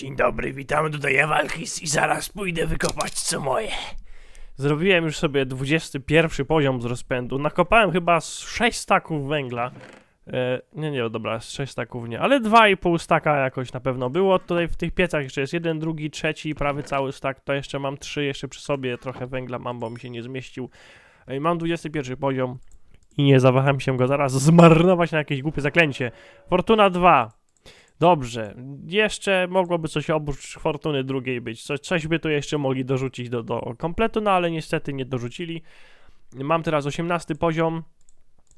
Dzień dobry, witamy tutaj Ewalkis i zaraz pójdę wykopać co moje. Zrobiłem już sobie 21 poziom z rozpędu. Nakopałem chyba z 6 staków węgla. E, nie, nie, dobra, z 6 staków nie, ale 2,5 staka jakoś na pewno było. Tutaj w tych piecach jeszcze jest jeden, drugi, trzeci, prawy cały stak. To jeszcze mam 3 jeszcze przy sobie. Trochę węgla mam, bo mi się nie zmieścił. E, mam 21 poziom i nie zawaham się go zaraz zmarnować na jakieś głupie zaklęcie. Fortuna 2. Dobrze, jeszcze mogłoby coś oprócz fortuny drugiej być. Coś, coś by tu jeszcze mogli dorzucić do, do kompletu, no ale niestety nie dorzucili. Mam teraz 18 poziom.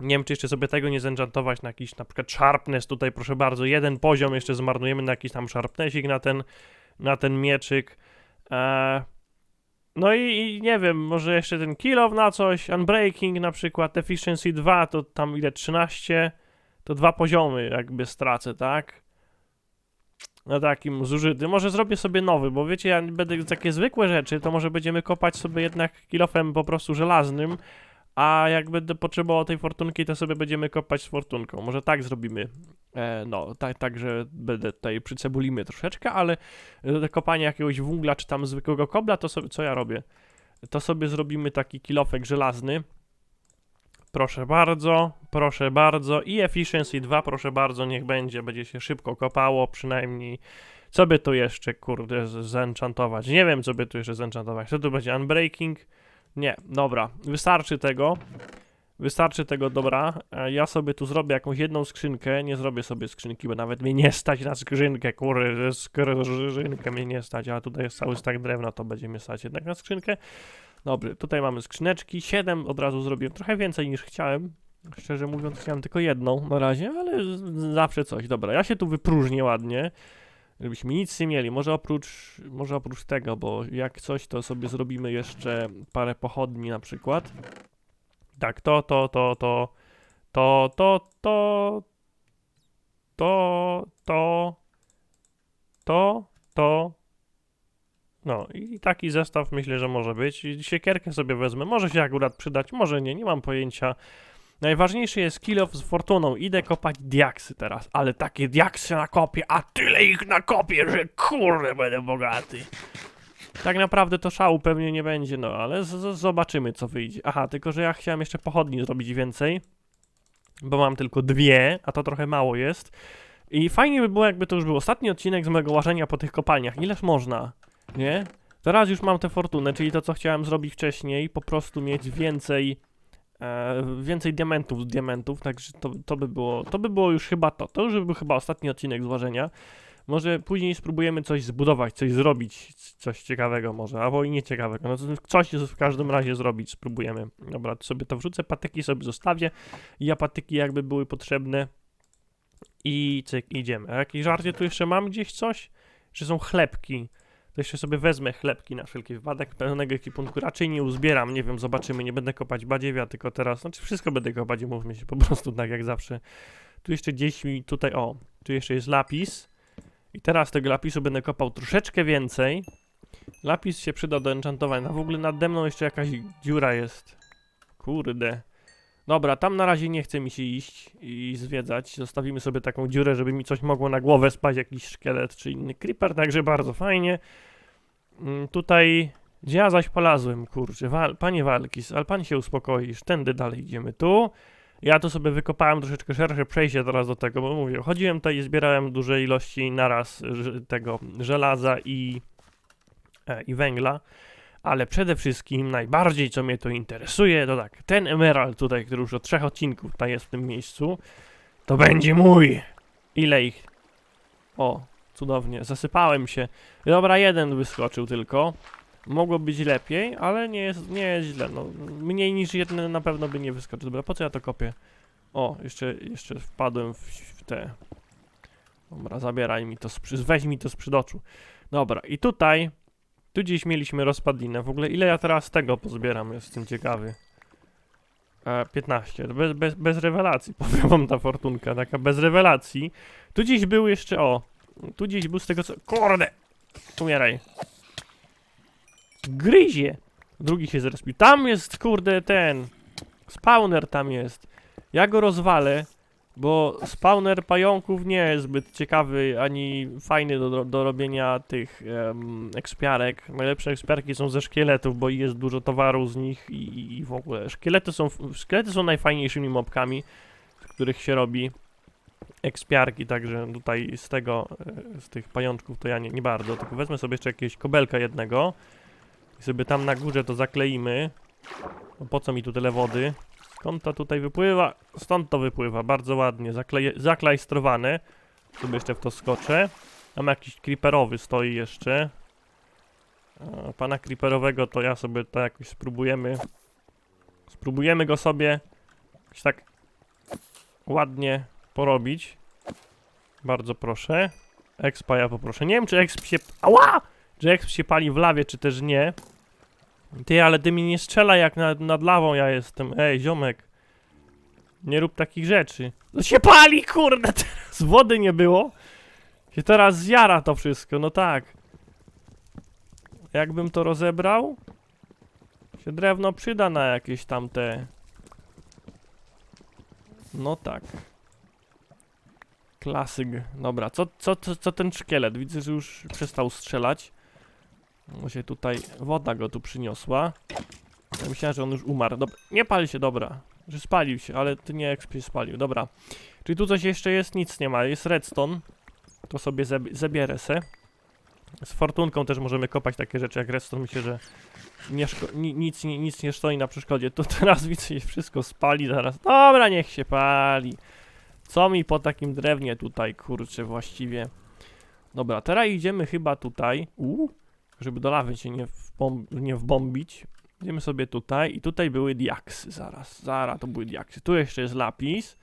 Nie wiem, czy jeszcze sobie tego nie zenchantować na jakiś na przykład sharpness tutaj, proszę bardzo. Jeden poziom jeszcze zmarnujemy na jakiś tam sharpnessik na ten, na ten mieczyk. Eee, no i, i nie wiem, może jeszcze ten kill na coś, unbreaking na przykład, efficiency 2 to tam ile, 13? To dwa poziomy jakby stracę, tak? Na takim zużyty. Może zrobię sobie nowy, bo wiecie, ja będę takie zwykłe rzeczy, to może będziemy kopać sobie jednak kilofem po prostu żelaznym, a jak będę potrzebował tej fortunki, to sobie będziemy kopać z fortunką. Może tak zrobimy. E, no, tak, tak, że będę tutaj przycebulimy troszeczkę, ale do kopania jakiegoś węgla czy tam zwykłego kobla, to sobie, co ja robię? To sobie zrobimy taki kilofek żelazny. Proszę bardzo, proszę bardzo. I efficiency 2, proszę bardzo, niech będzie. Będzie się szybko kopało, przynajmniej. Co by tu jeszcze, kurde, zenchantować? Nie wiem, co by tu jeszcze zenchantować. Co tu będzie? Unbreaking? Nie, dobra. Wystarczy tego. Wystarczy tego, dobra. E, Ja sobie tu zrobię jakąś jedną skrzynkę. Nie zrobię sobie skrzynki, bo nawet mnie nie stać na skrzynkę, kurde, skrzynkę mnie nie stać, a tutaj jest cały stak drewna, to będzie mnie stać jednak na skrzynkę. Dobry, tutaj mamy skrzyneczki. 7 od razu zrobiłem. Trochę więcej niż chciałem. Szczerze mówiąc, chciałem tylko jedną na razie, ale zawsze coś. Dobra, ja się tu wypróżnię ładnie, żebyśmy nic nie mieli. Może oprócz, może oprócz tego, bo jak coś, to sobie zrobimy jeszcze parę pochodni na przykład. Tak, to, to, to, to, to, to, to, to, to, to, to, no i taki zestaw myślę, że może być. Siekierkę sobie wezmę, może się akurat przydać, może nie, nie mam pojęcia. Najważniejszy jest kill z fortuną. Idę kopać diaksy teraz, ale takie diaksy nakopię, a tyle ich nakopię, że kurde będę bogaty. Tak naprawdę to szału pewnie nie będzie, no ale zobaczymy co wyjdzie. Aha, tylko że ja chciałem jeszcze pochodni zrobić więcej, bo mam tylko dwie, a to trochę mało jest. I fajnie by było, jakby to już był ostatni odcinek z mojego łażenia po tych kopalniach. Ileż można? Nie? Teraz już mam tę fortunę, czyli to, co chciałem zrobić wcześniej, po prostu mieć więcej e, więcej diamentów z diamentów, także to, to by było, to by było już chyba to. To już by był chyba ostatni odcinek złożenia. Może później spróbujemy coś zbudować, coś zrobić, coś ciekawego może, albo i nieciekawego. No coś w każdym razie zrobić, spróbujemy. Dobra, sobie to wrzucę, patyki sobie zostawię. Ja patyki jakby były potrzebne. I cyk, idziemy. A jakieś żarcie tu jeszcze mam gdzieś coś? Że są chlebki. To jeszcze sobie wezmę chlebki na wszelki wypadek. Pełnego ekipunku raczej nie uzbieram, nie wiem, zobaczymy. Nie będę kopać badziewia, tylko teraz, znaczy wszystko będę kopać, umówmy się, po prostu tak jak zawsze. Tu jeszcze gdzieś mi, tutaj, o, tu jeszcze jest lapis. I teraz tego lapisu będę kopał troszeczkę więcej. Lapis się przyda do enchantowania. W ogóle nade mną jeszcze jakaś dziura jest. Kurde. Dobra, tam na razie nie chce mi się iść i zwiedzać. Zostawimy sobie taką dziurę, żeby mi coś mogło na głowę spać, jakiś szkielet czy inny creeper, także bardzo fajnie. Mm, Tutaj, gdzie ja zaś polazłem, kurczę, wal, panie Walkis, ale pan się uspokoisz, tędy dalej idziemy tu. Ja tu sobie wykopałem troszeczkę szersze przejście teraz do tego, bo mówię, chodziłem tutaj i zbierałem duże ilości naraz tego żelaza i, e, i węgla. Ale przede wszystkim najbardziej co mnie to interesuje, to tak, ten emerald tutaj, który już od trzech odcinków tutaj jest w tym miejscu, to będzie mój. Ile ich? O, cudownie, zasypałem się. Dobra, jeden wyskoczył tylko. Mogło być lepiej, ale nie jest, nie jest źle. No, mniej niż jeden na pewno by nie wyskoczył. Dobra, po co ja to kopię? O, jeszcze, jeszcze wpadłem w, w te. Dobra, zabieraj mi to, weź mi to z przydoczu. Dobra, i tutaj tu gdzieś mieliśmy rozpadlinę. W ogóle ile ja teraz tego pozbieram? Jestem ciekawy. E, 15. Bez, bez, bez rewelacji. Powiem wam ta fortunka. Taka bez rewelacji. Tu gdzieś był jeszcze, o. Tu gdzieś był z tego co... Kurde! Umieraj. Gryzie! Drugi się zrespił. Tam jest, kurde, ten... Spawner tam jest. Ja go rozwalę. Bo spawner pająków nie jest zbyt ciekawy ani fajny do, do robienia tych em, ekspiarek. Najlepsze ekspiarki są ze szkieletów, bo jest dużo towaru z nich i, i, w ogóle. Szkielety są, szkielety są najfajniejszymi mobkami, z których się robi ekspiarki, także tutaj z tego, e, z tych pajączków to ja nie, nie bardzo, tylko wezmę sobie jeszcze jakiegoś kobelka jednego i sobie tam na górze to zakleimy. No po co mi tu tyle wody? Skąd to tutaj wypływa? Stąd to wypływa, bardzo ładnie, zakleje, zaklajstrowane. Sobie jeszcze w to skoczę. Tam jakiś creeperowy stoi jeszcze. A pana creeperowego to ja sobie to jakoś spróbujemy. Spróbujemy go sobie jakoś tak ładnie porobić. Bardzo proszę. Expa ja poproszę. Nie wiem, czy exp się... Ała! Czy exp się pali w lawie, czy też nie. Ty, ale ty mi nie strzela jak nad, nad lawą ja jestem. Ej, ziomek. Nie rób takich rzeczy. No się pali, kurde! Teraz wody nie było. Się teraz zjara to wszystko, no tak. Jakbym to rozebrał? Się drewno przyda na jakieś tamte... No tak. Klasyk. Dobra, co, co, co, co ten szkielet? Widzę, że już przestał strzelać. Bo się tutaj woda go tu przyniosła. Ja myślałem, że on już umarł. Dobra, nie pali się, dobra. Że spalił się, ale ty nie jak się spalił. Dobra. Czyli tu coś jeszcze jest? Nic nie ma. Jest redstone. To sobie zab zabierę se. Z fortunką też możemy kopać takie rzeczy jak redstone. Myślę, że nie ni nic, ni nic nie stoi na przeszkodzie. To teraz widzę, się wszystko spali zaraz. Dobra, niech się pali. Co mi po takim drewnie tutaj, kurczę, właściwie. Dobra, teraz idziemy chyba tutaj. Uuu, żeby do lawy się nie, wbom- nie wbombić. Idziemy sobie tutaj i tutaj były diaksy zaraz. Zaraz to były diaksy. Tu jeszcze jest lapis.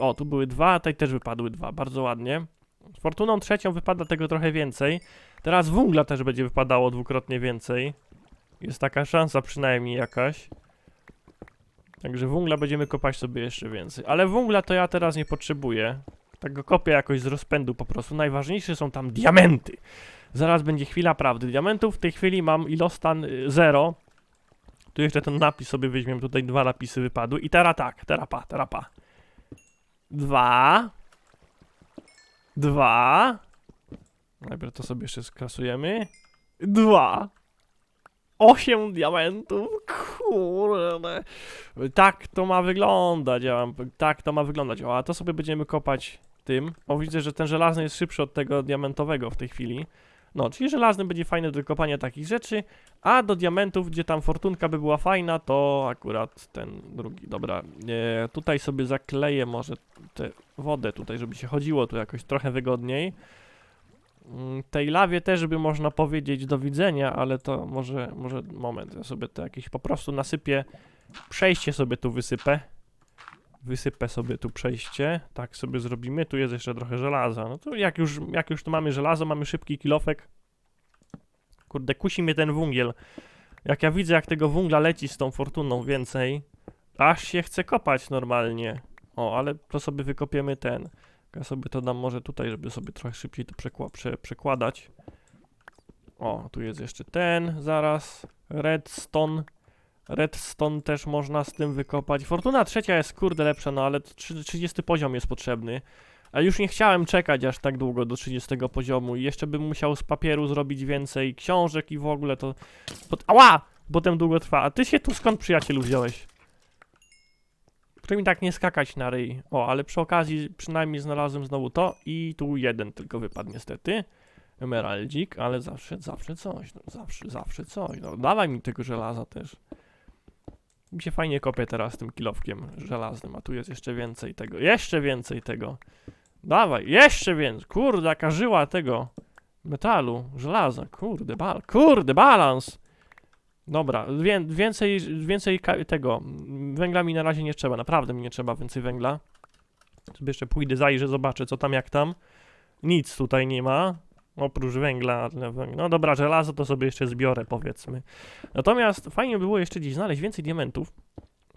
O, tu były dwa, a tutaj też wypadły dwa. Bardzo ładnie. Z fortuną trzecią wypada tego trochę więcej. Teraz węgla też będzie wypadało dwukrotnie więcej. Jest taka szansa przynajmniej jakaś. Także węgla będziemy kopać sobie jeszcze więcej. Ale węgla to ja teraz nie potrzebuję. Tak go kopię jakoś z rozpędu po prostu. Najważniejsze są tam diamenty. Zaraz będzie chwila prawdy. Diamentów w tej chwili mam ilostan 0. Tu jeszcze ten napis sobie weźmiemy. Tutaj dwa napisy wypadły. I teraz tak, teraz pa, teraz pa. Dwa. Dwa. Najpierw to sobie jeszcze skasujemy. Dwa. Osiem diamentów. Kurde. Tak to ma wyglądać. Ja mam, tak to ma wyglądać. O, a to sobie będziemy kopać tym. O, widzę, że ten żelazny jest szybszy od tego diamentowego w tej chwili. No, czyli żelazny będzie fajny do kopania takich rzeczy, a do diamentów, gdzie tam fortunka by była fajna, to akurat ten drugi. Dobra, e, tutaj sobie zakleję może tę wodę tutaj, żeby się chodziło tu jakoś trochę wygodniej. Mm, Tej lawie też by można powiedzieć do widzenia, ale to może, może moment, ja sobie to jakieś po prostu nasypię, przejście sobie tu wysypę. Wysypę sobie tu przejście, tak sobie zrobimy, tu jest jeszcze trochę żelaza, no to jak już, jak już tu mamy żelazo, mamy szybki kilofek. Kurde, kusi mnie ten węgiel. Jak ja widzę, jak tego węgla leci z tą fortuną więcej, aż się chce kopać normalnie. O, ale to sobie wykopiemy ten. Ja sobie to dam może tutaj, żeby sobie trochę szybciej to przekła prze przekładać. O, tu jest jeszcze ten, zaraz. Redstone. Redstone też można z tym wykopać. Fortuna trzecia jest kurde lepsza, no ale trzy- 30 poziom jest potrzebny. A już nie chciałem czekać aż tak długo do 30 poziomu i jeszcze bym musiał z papieru zrobić więcej książek i w ogóle to... Pot... Ała! Potem długo trwa. A ty się tu skąd przyjacielu wziąłeś? Proszę mi tak nie skakać na ryj. O, ale przy okazji przynajmniej znalazłem znowu to i tu jeden tylko wypadł niestety. Emeraldzik, ale zawsze, zawsze coś, no, zawsze, zawsze coś. No, dawaj mi tego żelaza też. Mi się fajnie kopie teraz tym kilowkiem żelaznym, a tu jest jeszcze więcej tego, jeszcze więcej tego. Dawaj, jeszcze więcej, kurde, jaka żyła tego metalu, żelaza, kurde, bal, kurde, balans. Dobra, wię, więcej, więcej tego, węgla mi na razie nie trzeba, naprawdę mi nie trzeba więcej węgla. Sobie jeszcze pójdę, zajrzę, zobaczę co tam, jak tam. Nic tutaj nie ma, oprócz węgla, no dobra, żelazo to sobie jeszcze zbiorę, powiedzmy. Natomiast fajnie by było jeszcze gdzieś znaleźć więcej diamentów,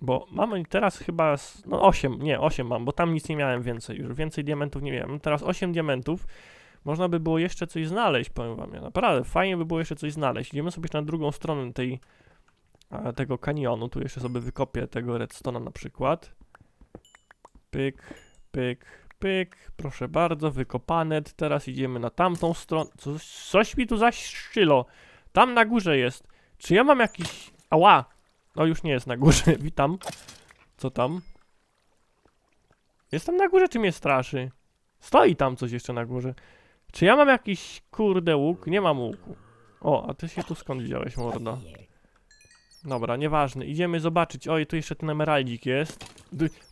bo mamy teraz chyba, no 8, nie, 8 mam, bo tam nic nie miałem więcej, już więcej diamentów nie miałem. Teraz 8 diamentów, można by było jeszcze coś znaleźć, powiem wam, ja naprawdę, fajnie by było jeszcze coś znaleźć. Idziemy sobie na drugą stronę tej, tego kanionu, tu jeszcze sobie wykopię tego redstone'a na przykład. Pyk, pyk, pyk. Proszę bardzo, wykopane. Teraz idziemy na tamtą stronę. Co, coś mi tu zastrzylo. Tam na górze jest. Czy ja mam jakiś... Ała! No już nie jest na górze, witam. Co tam? Jestem na górze, czy mnie straszy? Stoi tam coś jeszcze na górze. Czy ja mam jakiś kurde łuk? Nie mam łuku. O, a ty się tu skąd wziąłeś, mordo? Dobra, nieważne. Idziemy zobaczyć. Oj, tu jeszcze ten emeraldzik jest.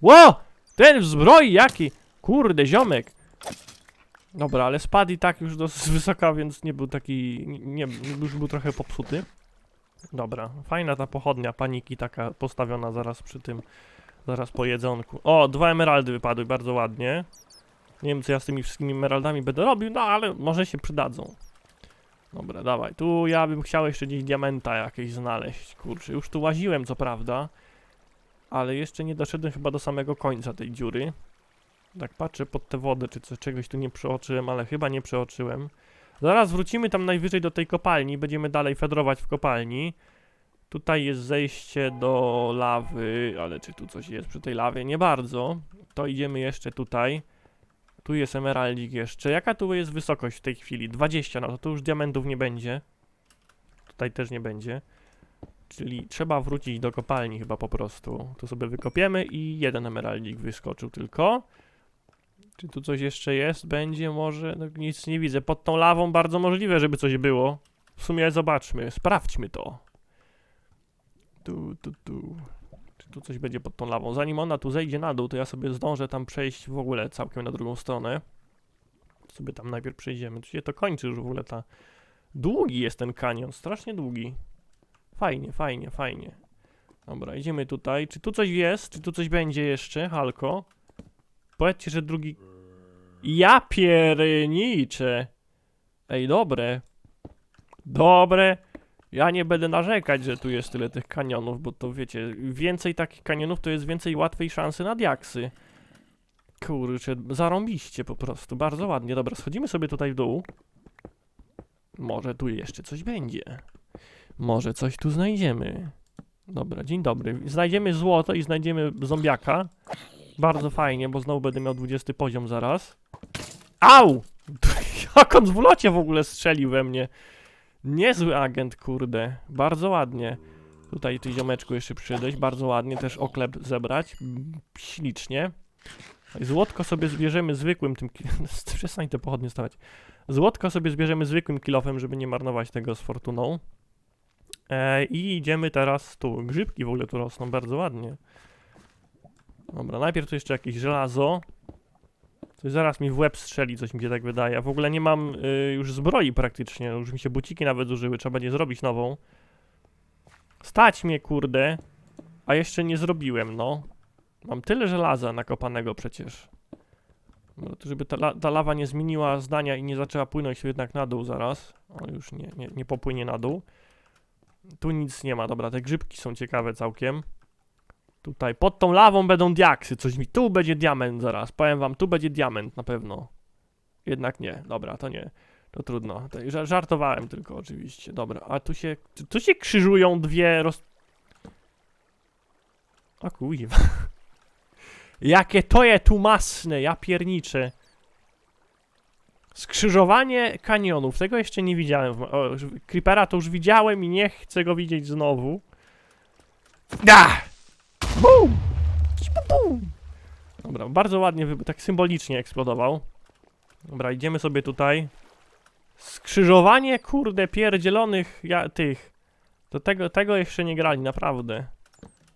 Ło! Ten w zbroi jaki! Kurde, ziomek. Dobra, ale spadł i tak już dosyć wysoka, więc nie był taki... Nie, już był trochę popsuty. Dobra, fajna ta pochodnia paniki taka postawiona zaraz przy tym, zaraz po jedzonku. O, dwa emeraldy wypadły, bardzo ładnie. Nie wiem, co ja z tymi wszystkimi emeraldami będę robił, no ale może się przydadzą. Dobra, dawaj. Tu ja bym chciał jeszcze gdzieś diamenta jakieś znaleźć. Kurczę, już tu łaziłem, co prawda. Ale jeszcze nie doszedłem chyba do samego końca tej dziury. Tak patrzę pod tę wodę, czy coś, czegoś tu nie przeoczyłem, ale chyba nie przeoczyłem. Zaraz wrócimy tam najwyżej do tej kopalni, będziemy dalej fedrować w kopalni. Tutaj jest zejście do lawy, ale czy tu coś jest przy tej lawie? Nie bardzo. To idziemy jeszcze tutaj. Tu jest emeraldzik jeszcze. Jaka tu jest wysokość w tej chwili? 20, no to tu już diamentów nie będzie. Tutaj też nie będzie. Czyli trzeba wrócić do kopalni chyba po prostu. Tu sobie wykopiemy i jeden emeraldzik wyskoczył tylko. Czy tu coś jeszcze jest? Będzie może? No nic nie widzę. Pod tą lawą bardzo możliwe, żeby coś było. W sumie zobaczmy, sprawdźmy to. Tu, tu, tu. Czy tu coś będzie pod tą lawą? Zanim ona tu zejdzie na dół, to ja sobie zdążę tam przejść w ogóle całkiem na drugą stronę. Sobie tam najpierw przejdziemy. Tu się to kończy już w ogóle ta... Długi jest ten kanion, strasznie długi. Fajnie, fajnie, fajnie. Dobra, idziemy tutaj. Czy tu coś jest? Czy tu coś będzie jeszcze? Halko? Powiedzcie, że drugi... Ja pierniczę. Ej, dobre. Dobre. Ja nie będę narzekać, że tu jest tyle tych kanionów, bo to wiecie, więcej takich kanionów to jest więcej łatwej szansy na diaksy. Kurczę, zarąbiście po prostu, bardzo ładnie. Dobra, schodzimy sobie tutaj w dół. Może tu jeszcze coś będzie. Może coś tu znajdziemy. Dobra, dzień dobry. Znajdziemy złoto i znajdziemy zombiaka. Bardzo fajnie, bo znowu będę miał 20 poziom zaraz. Au! Jak on w locie w ogóle strzelił we mnie. Niezły agent, kurde. Bardzo ładnie. Tutaj ty ziomeczku jeszcze przyszedłeś. Bardzo ładnie też oklep zebrać. Ślicznie. Złotko sobie zbierzemy zwykłym tym... Przestań te pochodnie stawać. Złotko sobie zbierzemy zwykłym kilofem, żeby nie marnować tego z fortuną. E, I idziemy teraz tu. Grzybki w ogóle tu rosną bardzo ładnie. Dobra, najpierw tu jeszcze jakieś żelazo. Coś zaraz mi w łeb strzeli, coś mi się tak wydaje. W ogóle nie mam y, już zbroi praktycznie. Już mi się buciki nawet zużyły, trzeba będzie zrobić nową. Stać mnie, kurde. A jeszcze nie zrobiłem, no. Mam tyle żelaza nakopanego przecież. No, żeby ta, la, ta lawa nie zmieniła zdania i nie zaczęła płynąć jednak na dół zaraz. O, już nie, nie, nie popłynie na dół. Tu nic nie ma, dobra, te grzybki są ciekawe całkiem. Tutaj, pod tą lawą będą diaksy, coś mi, tu będzie diament zaraz, powiem wam, tu będzie diament na pewno. Jednak nie, dobra, to nie, to trudno, to, ża- żartowałem tylko oczywiście, dobra, a tu się, tu, się krzyżują dwie roz... O kuźwa. Jakie to je tu masne, ja pierniczę. Skrzyżowanie kanionów, tego jeszcze nie widziałem. O, Creepera to już widziałem i nie chcę go widzieć znowu. Da! Bum! Bum! Dobra, bardzo ładnie, tak symbolicznie eksplodował. Dobra, idziemy sobie tutaj. Skrzyżowanie, kurde, pierdzielonych ja, tych. Do tego, tego jeszcze nie grali, naprawdę.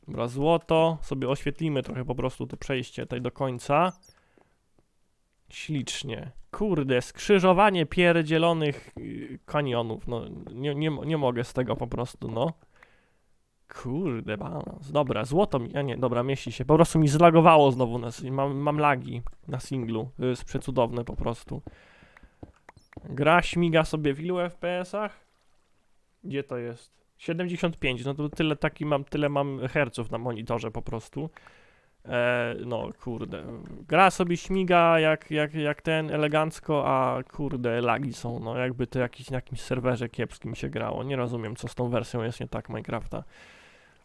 Dobra, złoto. Sobie oświetlimy trochę po prostu to przejście tutaj do końca. Ślicznie. Kurde, skrzyżowanie pierdzielonych yy, kanionów. No, nie, nie, nie mogę z tego po prostu, no. Kurde, balans. Dobra, złoto mi. A nie, dobra, mieści się. Po prostu mi zlagowało znowu. Na, mam, mam lagi na singlu. To jest przecudowne po prostu. Gra śmiga sobie w ilu FPS-ach? Gdzie to jest? 75, no to tyle taki mam, tyle mam herców na monitorze po prostu. E, no kurde. Gra sobie śmiga jak, jak, jak ten elegancko, a kurde lagi są. No jakby to jakiś, na jakimś serwerze kiepskim się grało. Nie rozumiem co z tą wersją jest nie tak Minecrafta.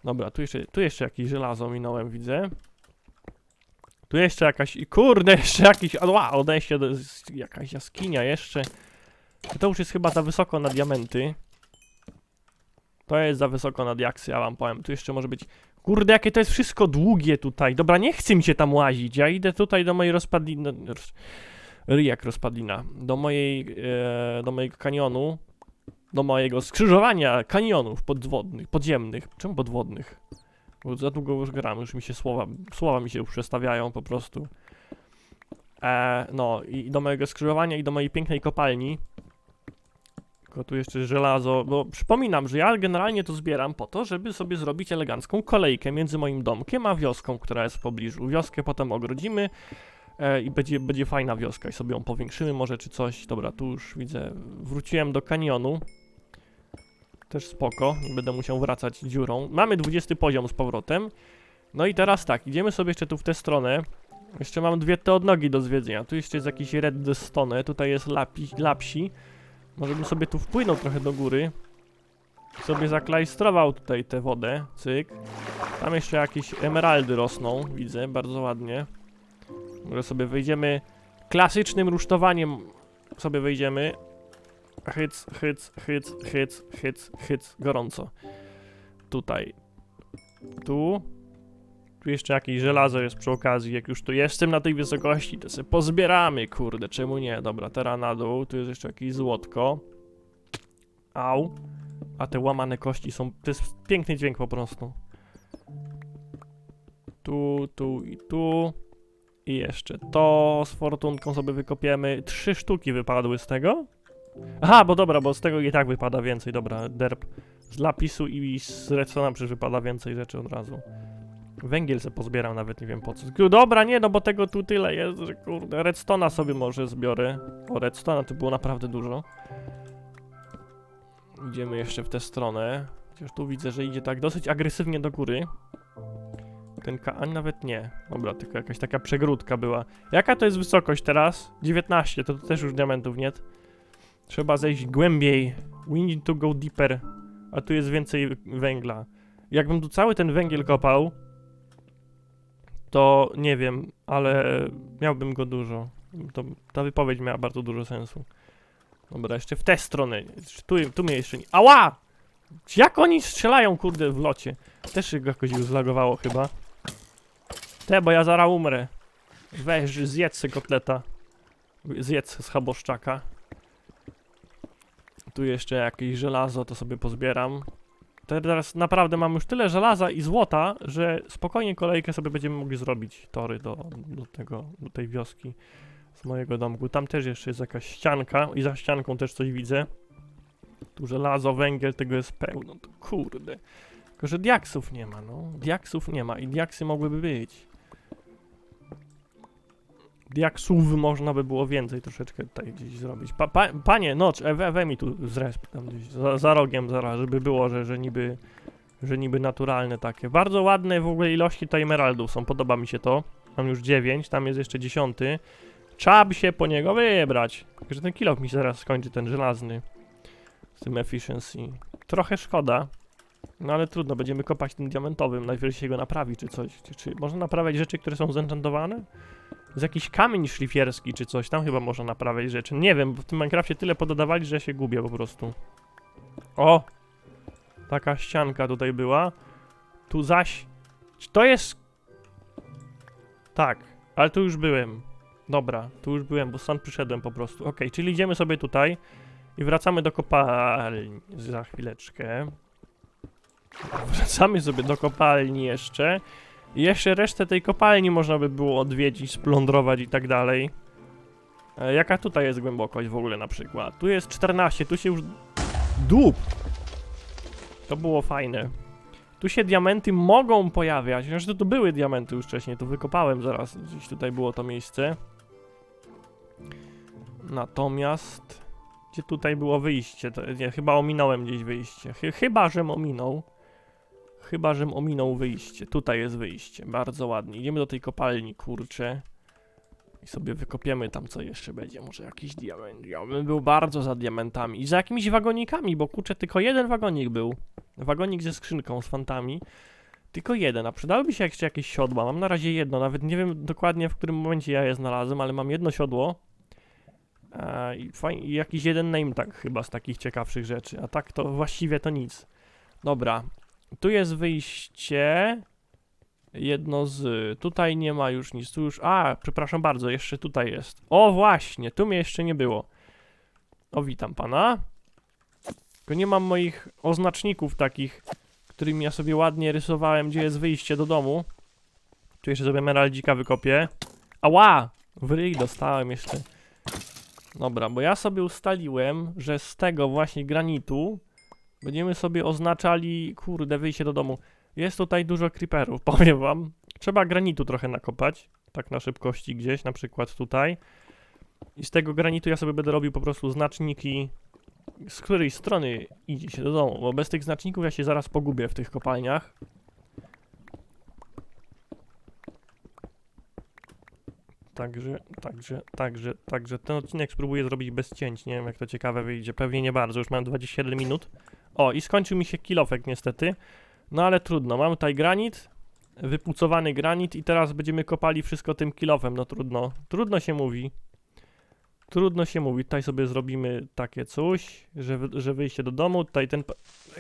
Dobra, tu jeszcze, tu jeszcze jakieś żelazo minąłem widzę. Tu jeszcze jakaś, kurde, jeszcze jakiś, ła, odejście, do, jakaś jaskinia jeszcze. To już jest chyba za wysoko na diamenty. To jest za wysoko na diaksy, ja wam powiem. Tu jeszcze może być, kurde, jakie to jest wszystko długie tutaj. Dobra, nie chce mi się tam łazić, ja idę tutaj do mojej rozpadliny, roz, jak rozpadlina, do mojej, e, do mojego kanionu, do mojego skrzyżowania kanionów podwodnych, podziemnych, czemu podwodnych? Bo za długo już gram, już mi się słowa, słowa mi się już przestawiają po prostu. E, no i do mojego skrzyżowania i do mojej pięknej kopalni. Tylko tu jeszcze żelazo, bo przypominam, że ja generalnie to zbieram po to, żeby sobie zrobić elegancką kolejkę między moim domkiem a wioską, która jest w pobliżu. Wioskę potem ogrodzimy e, i będzie, będzie fajna wioska i sobie ją powiększymy może czy coś. Dobra, tu już widzę, wróciłem do kanionu. Też spoko, nie będę musiał wracać dziurą. Mamy 20 poziom z powrotem. No i teraz tak, idziemy sobie jeszcze tu w tę stronę. Jeszcze mam dwie te odnogi do zwiedzenia. Tu jeszcze jest jakiś redstone, tutaj jest lapi, lapsi. Może bym sobie tu wpłynął trochę do góry. Sobie zaklajstrował tutaj tę wodę, cyk. Tam jeszcze jakieś emeraldy rosną, widzę, bardzo ładnie. Może sobie wejdziemy klasycznym rusztowaniem sobie wejdziemy. Hyc, hyc, hyc, hyc, hyc, hyc, gorąco. Tutaj. Tu. Tu jeszcze jakieś żelazo jest przy okazji, jak już tu jestem na tej wysokości, to sobie pozbieramy, kurde, czemu nie? Dobra, teraz na dół, tu jest jeszcze jakieś złotko. Au. A te łamane kości są, to jest piękny dźwięk po prostu. Tu, tu i tu. I jeszcze to z fortunką sobie wykopiemy. Trzy sztuki wypadły z tego. Aha, bo dobra, bo z tego i tak wypada więcej, dobra, derp. Z lapisu i z redstone'a przecież wypada więcej rzeczy od razu. Węgiel se pozbieram, nawet nie wiem po co. Dobra, nie, no bo tego tu tyle jest, że kurde, redstone'a sobie może zbiorę. O, redstone'a to było naprawdę dużo. Idziemy jeszcze w tę stronę. Chociaż tu widzę, że idzie tak dosyć agresywnie do góry. Ten ka... nawet nie. Dobra, tylko jakaś taka przegródka była. Jaka to jest wysokość teraz? 19, to, to też już diamentów nie. Trzeba zejść głębiej. We need to go deeper. A tu jest więcej węgla. Jakbym tu cały ten węgiel kopał, to nie wiem, ale miałbym go dużo. To, ta wypowiedź miała bardzo dużo sensu. Dobra, jeszcze w tę stronę. Tu, tu mnie jeszcze nie... Ała! Jak oni strzelają, kurde, w locie? Też jakoś zlagowało chyba. Te, bo ja zaraz umrę. Weź, zjedz kotleta. Zjedz z chaboszczaka. Tu jeszcze jakieś żelazo, to sobie pozbieram. Teraz naprawdę mam już tyle żelaza i złota, że spokojnie kolejkę sobie będziemy mogli zrobić tory do, do tego, do tej wioski z mojego domku. Tam też jeszcze jest jakaś ścianka i za ścianką też coś widzę. Tu żelazo, węgiel, tego jest pełno. To kurde. Tylko, że diaksów nie ma, no. Diaksów nie ma i diaksy mogłyby być. Diaksów można by było więcej troszeczkę tutaj gdzieś zrobić. Pa, pa, panie, nocz, e, we, we mi tu zresp tam gdzieś za, za rogiem zaraz, żeby było, że, że niby że niby naturalne takie. Bardzo ładne w ogóle ilości emeraldów są, podoba mi się to. Mam już 9, tam jest jeszcze 10. Trzeba by się po niego wybrać. Tylko, że ten kilo mi się zaraz skończy, ten żelazny. Z tym efficiency. Trochę szkoda. No ale trudno, będziemy kopać tym diamentowym. Najpierw się go naprawi, czy coś. Czy, czy można naprawiać rzeczy, które są zenchantowane? Z jakiś kamień szlifierski, czy coś. Tam chyba można naprawiać rzeczy. Nie wiem, bo w tym Minecrafcie tyle pododawali, że się gubię po prostu. O! Taka ścianka tutaj była. Tu zaś... Czy to jest... Tak, ale tu już byłem. Dobra, tu już byłem, bo stąd przyszedłem po prostu. Okej, czyli idziemy sobie tutaj i wracamy do kopalni za chwileczkę. Wracamy sobie do kopalni jeszcze. Jeszcze resztę tej kopalni można by było odwiedzić, splądrować i tak dalej. E, jaka tutaj jest głębokość w ogóle na przykład? Tu jest 14, tu się już... Dup! To było fajne. Tu się diamenty mogą pojawiać. Zresztą to były diamenty już wcześniej, to wykopałem zaraz. Gdzieś tutaj było to miejsce. Natomiast... Gdzie tutaj było wyjście? To, nie, chyba ominąłem gdzieś wyjście. Chy, chyba, żem ominął. Chyba, żem ominął wyjście. Tutaj jest wyjście. Bardzo ładnie. Idziemy do tej kopalni, kurczę. I sobie wykopiemy tam, co jeszcze będzie. Może jakiś diament. Ja bym był bardzo za diamentami. I za jakimiś wagonikami, bo kurczę, tylko jeden wagonik był. Wagonik ze skrzynką, z fantami. Tylko jeden, a przydałyby się jeszcze jakieś siodła. Mam na razie jedno, nawet nie wiem dokładnie w którym momencie ja je znalazłem, ale mam jedno siodło. E, I i jakiś jeden name tag chyba z takich ciekawszych rzeczy, a tak to właściwie to nic. Dobra, tu jest wyjście. Jedno z. Tutaj nie ma już nic. Tu już. A, przepraszam bardzo, jeszcze tutaj jest. O, właśnie, tu mnie jeszcze nie było. O, witam pana. Tylko nie mam moich oznaczników takich, którymi ja sobie ładnie rysowałem, gdzie jest wyjście do domu. Tu jeszcze sobie emeraldzika wykopię. Ała! W dostałem jeszcze. Dobra, bo ja sobie ustaliłem, że z tego właśnie granitu będziemy sobie oznaczali, kurde, wyjście do domu. Jest tutaj dużo creeperów, powiem wam. Trzeba granitu trochę nakopać, tak na szybkości gdzieś, na przykład tutaj. I z tego granitu ja sobie będę robił po prostu znaczniki, z której strony idzie się do domu, bo bez tych znaczników ja się zaraz pogubię w tych kopalniach. Także, także, także, także ten odcinek spróbuję zrobić bez cięć. Nie wiem, jak to ciekawe wyjdzie. Pewnie nie bardzo, już mam 27 minut. O, i skończył mi się kilofek niestety. No ale trudno, mam tutaj granit, wypucowany granit i teraz będziemy kopali wszystko tym kilofem. No trudno, trudno się mówi. Trudno się mówi. Tutaj sobie zrobimy takie coś, że, że wyjście do domu. Tutaj ten.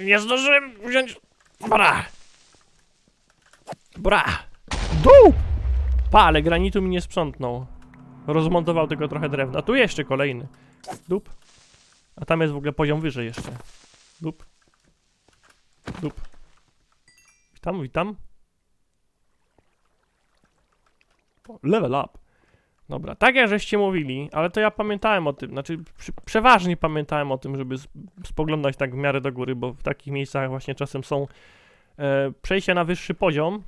Nie zdążyłem wziąć. Bra! Bra! Dół! Pa, ale granitu mi nie sprzątnął. Rozmontował tylko trochę drewna. Tu jeszcze kolejny. Dup. A tam jest w ogóle poziom wyżej jeszcze. Dup. Dup. Witam, witam. Level up. Dobra, tak jak żeście mówili, ale to ja pamiętałem o tym, znaczy przeważnie pamiętałem o tym, żeby sp- spoglądać tak w miarę do góry, bo w takich miejscach właśnie czasem są e, przejścia na wyższy poziom.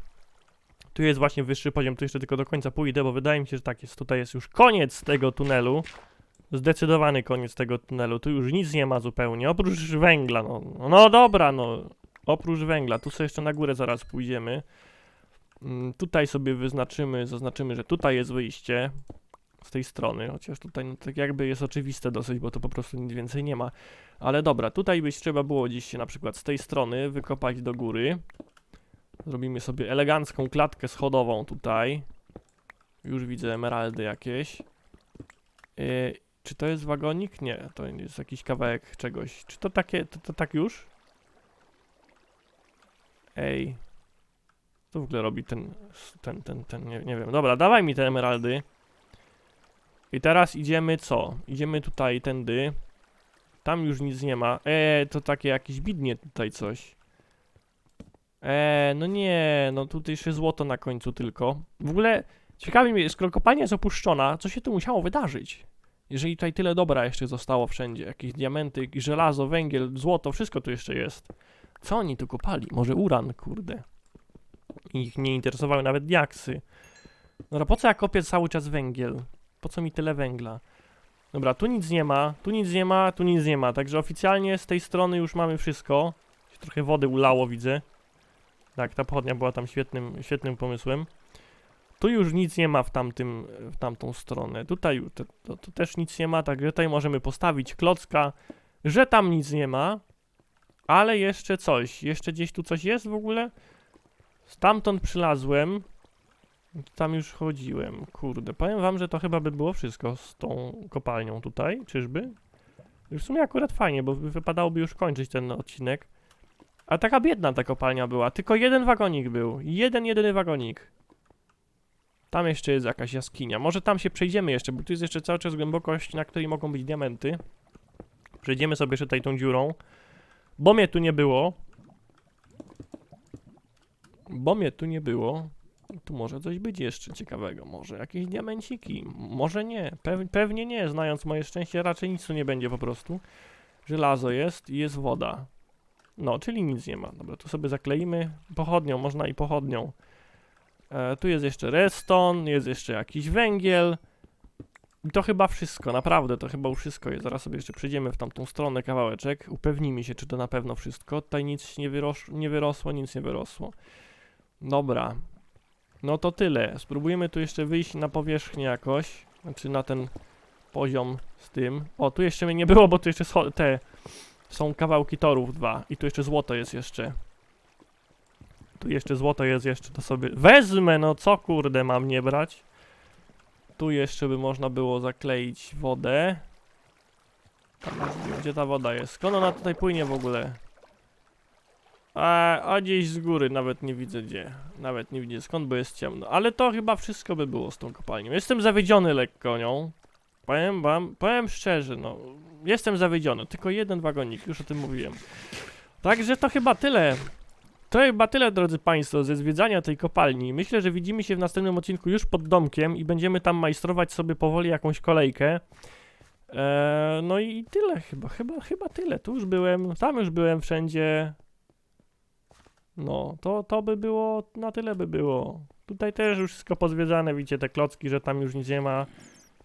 Tu jest właśnie wyższy poziom, tu jeszcze tylko do końca pójdę, bo wydaje mi się, że tak jest. Tutaj jest już koniec tego tunelu. Zdecydowany koniec tego tunelu. Tu już nic nie ma zupełnie, oprócz węgla. No, no dobra, no. Oprócz węgla. Tu sobie jeszcze na górę zaraz pójdziemy. Mm, Tutaj sobie wyznaczymy, zaznaczymy, że tutaj jest wyjście z tej strony, chociaż tutaj no, tak jakby jest oczywiste dosyć, bo to po prostu nic więcej nie ma. Ale dobra, tutaj byś trzeba było gdzieś się na przykład z tej strony wykopać do góry. Zrobimy sobie elegancką klatkę schodową tutaj. Już widzę emeraldy jakieś. Yy, czy to jest wagonik? Nie, to jest jakiś kawałek czegoś. Czy to takie, to, to tak już? Ej. Co w ogóle robi ten, ten, ten, ten, nie, nie wiem. Dobra, dawaj mi te emeraldy. I teraz idziemy co? Idziemy tutaj tędy. Tam już nic nie ma. Eee, to takie jakieś bidnie tutaj coś. Eee, no nie, no tutaj jeszcze złoto na końcu tylko. W ogóle ciekawi mnie, skoro kopalnia jest opuszczona, co się tu musiało wydarzyć? Jeżeli tutaj tyle dobra jeszcze zostało wszędzie, jakieś diamenty, żelazo, węgiel, złoto, wszystko tu jeszcze jest. Co oni tu kopali? Może uran, kurde. Ich nie interesowały nawet diaksy. Dobra, po co ja kopię cały czas węgiel? Po co mi tyle węgla? Dobra, tu nic nie ma, tu nic nie ma, tu nic nie ma, także oficjalnie z tej strony już mamy wszystko. Trochę wody ulało, widzę. Tak, ta pochodnia była tam świetnym, świetnym pomysłem. Tu już nic nie ma w, tamtym, w tamtą stronę. Tutaj to, to, to też nic nie ma, także tutaj możemy postawić klocka, że tam nic nie ma. Ale jeszcze coś. Jeszcze gdzieś tu coś jest w ogóle? Stamtąd przylazłem. Tam już chodziłem. Kurde, powiem wam, że to chyba by było wszystko z tą kopalnią tutaj. Czyżby? W sumie akurat fajnie, bo wy- wypadałoby już kończyć ten odcinek. A taka biedna ta kopalnia była. Tylko jeden wagonik był. Jeden, jedyny wagonik. Tam jeszcze jest jakaś jaskinia. Może tam się przejdziemy jeszcze, bo tu jest jeszcze cały czas głębokość, na której mogą być diamenty. Przejdziemy sobie jeszcze tutaj tą dziurą. Bo mnie tu nie było. Bo mnie tu nie było. Tu może coś być jeszcze ciekawego. Może jakieś diamenciki. Może nie. Pew pewnie nie. Znając moje szczęście, raczej nic tu nie będzie po prostu. Żelazo jest i jest woda. No, czyli nic nie ma. Dobra, tu sobie zakleimy. Pochodnią, można i pochodnią. E, tu jest jeszcze redstone, jest jeszcze jakiś węgiel. I to chyba wszystko, naprawdę, to chyba już wszystko jest. Zaraz sobie jeszcze przejdziemy w tamtą stronę kawałeczek. Upewnimy się, czy to na pewno wszystko. Tutaj nic nie, wyros nie wyrosło, nic nie wyrosło. Dobra. No to tyle. Spróbujemy tu jeszcze wyjść na powierzchnię jakoś. Znaczy na ten poziom z tym. O, tu jeszcze mnie nie było, bo tu jeszcze te są kawałki torów dwa. I tu jeszcze złoto jest jeszcze. Tu jeszcze złoto jest, jeszcze to sobie wezmę, no co kurde mam nie brać. Tu jeszcze by można było zakleić wodę. Gdzie ta woda jest? Skąd ona tutaj płynie w ogóle? A, a gdzieś z góry, nawet nie widzę gdzie. Nawet nie widzę skąd, bo jest ciemno. Ale to chyba wszystko by było z tą kopalnią. Jestem zawiedziony lekko nią. Powiem wam, powiem szczerze, no. Jestem zawiedziony. Tylko jeden wagonik, już o tym mówiłem. Także to chyba tyle. To chyba tyle, drodzy Państwo, ze zwiedzania tej kopalni. Myślę, że widzimy się w następnym odcinku już pod domkiem i będziemy tam majstrować sobie powoli jakąś kolejkę. Eee, no i tyle chyba, chyba, chyba tyle. Tu już byłem, tam już byłem wszędzie. No, to, to by było, na tyle by było. Tutaj też już wszystko pozwiedzane, widzicie te klocki, że tam już nic nie ma.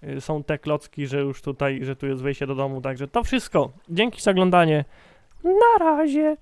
Y, Są te klocki, że już tutaj, że tu jest wejście do domu, także to wszystko. Dzięki za oglądanie. Na razie.